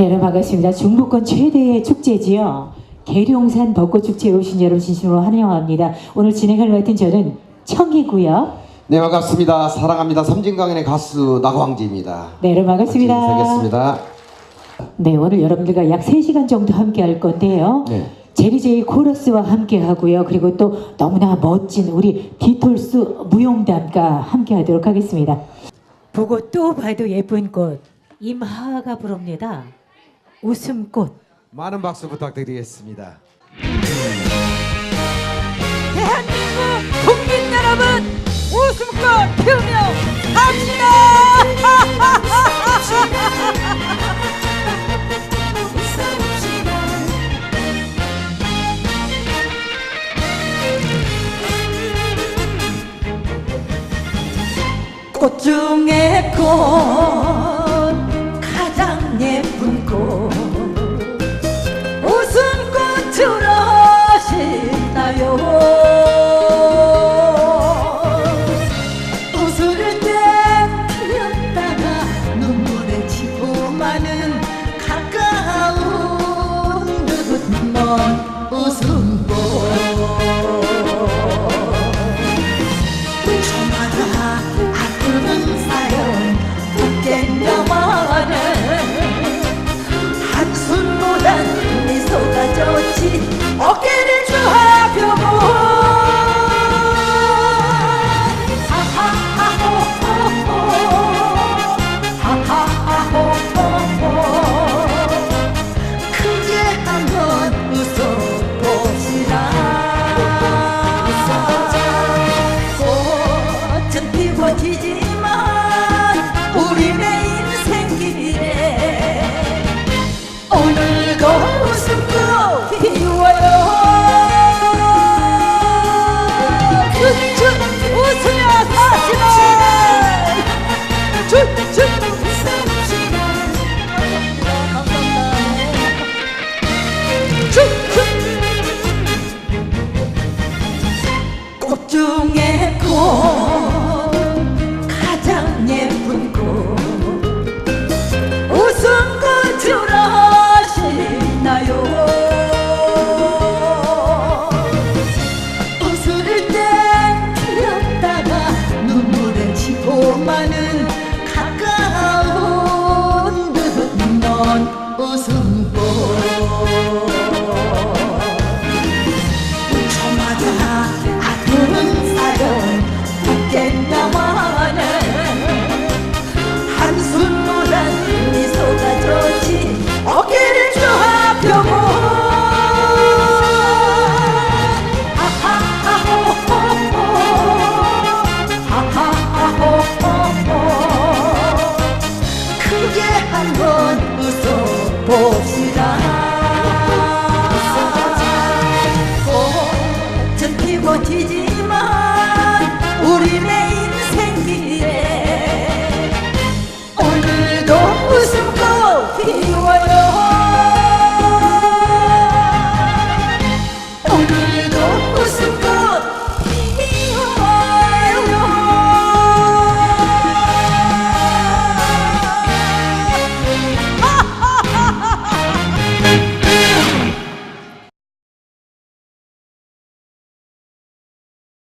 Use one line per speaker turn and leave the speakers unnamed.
네, 반갑습니다. 중부권 최대의 축제지요. 계룡산 벚꽃축제에 오신 여러분 진심으로 환영합니다. 오늘 진행을 맡은 저는 청이고요.
네 반갑습니다. 사랑합니다. 섬진강인의 가수 나광지입니다.
네, 여러분 반갑습니다.
인사하겠습니다.
네, 오늘 여러분들과 약 3시간 정도 함께 할 건데요.
네.
제리제이 코러스와 함께 하고요. 그리고 또 너무나 멋진 우리 디톨스 무용단과 함께 하도록 하겠습니다. 보고 또 봐도 예쁜 꽃 임하가 부릅니다. 웃음꽃.
많은 박수 부탁드리겠습니다.
대한민국 국민 여러분 웃음꽃 피우며 꽃 중에 꽃 신